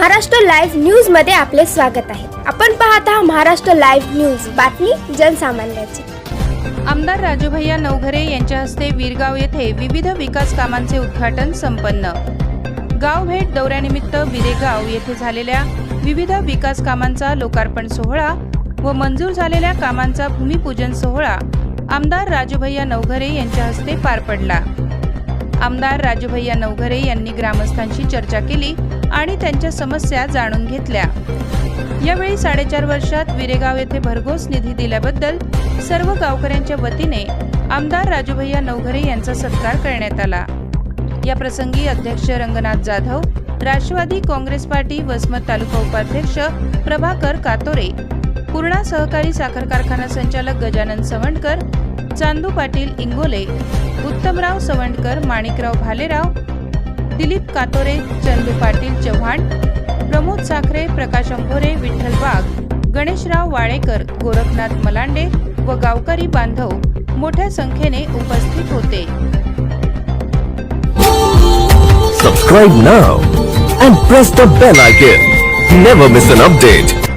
Maharashtra live न्यूजमध्ये आपले स्वागत आहे. आपण पाहत आहात महाराष्ट्र लाईव्ह न्यूज. बातमी जनसामान्याची. आमदार राजूभैया नवघरे यांच्या हस्ते वीरगाव येथे विविध विकास कामांचे उद्घाटन संपन्न. गाव भेट दौऱ्यानिमित्त विरेगाव येथे झालेल्या विविध विकास कामांचा लोकार्पण सोहळा व मंजूर झालेल्या कामांचा भूमिपूजन सोहळा आमदार राजूभैया नवघरे यांच्या हस्ते पार पडला. आमदार राजूभैया नवघरे यांनी ग्रामस्थांशी चर्चा केली आणि त्यांच्या समस्या जाणून घेतल्या. यावेळी साडेचार वर्षात विरेगाव येथे भरघोस निधी दिल्याबद्दल सर्व गावकऱ्यांच्या वतीने आमदार राजूभैया नवघरे यांचा सत्कार करण्यात आला. या प्रसंगी अध्यक्ष रंगनाथ जाधव राष्ट्रवादी काँग्रेस पार्टी वसमत तालुका उपाध्यक्ष प्रभाकर कातोरे पूर्णा सहकारी साखर कारखाना संचालक गजानन सवंडकर चांदू पाटील इंगोले उत्तमराव सवंडकर माणिकराव भालेराव दिलीप कातोरे चंदू पाटील चव्हाण प्रमोद साखरे प्रकाश अंभोरे विठ्ठल वाघ गणेशराव वाळेकर गोरखनाथ मलांडे व गावकरी बांधव मोठ्या संख्येने उपस्थित होते Subscribe now and press the bell icon. Never miss an update.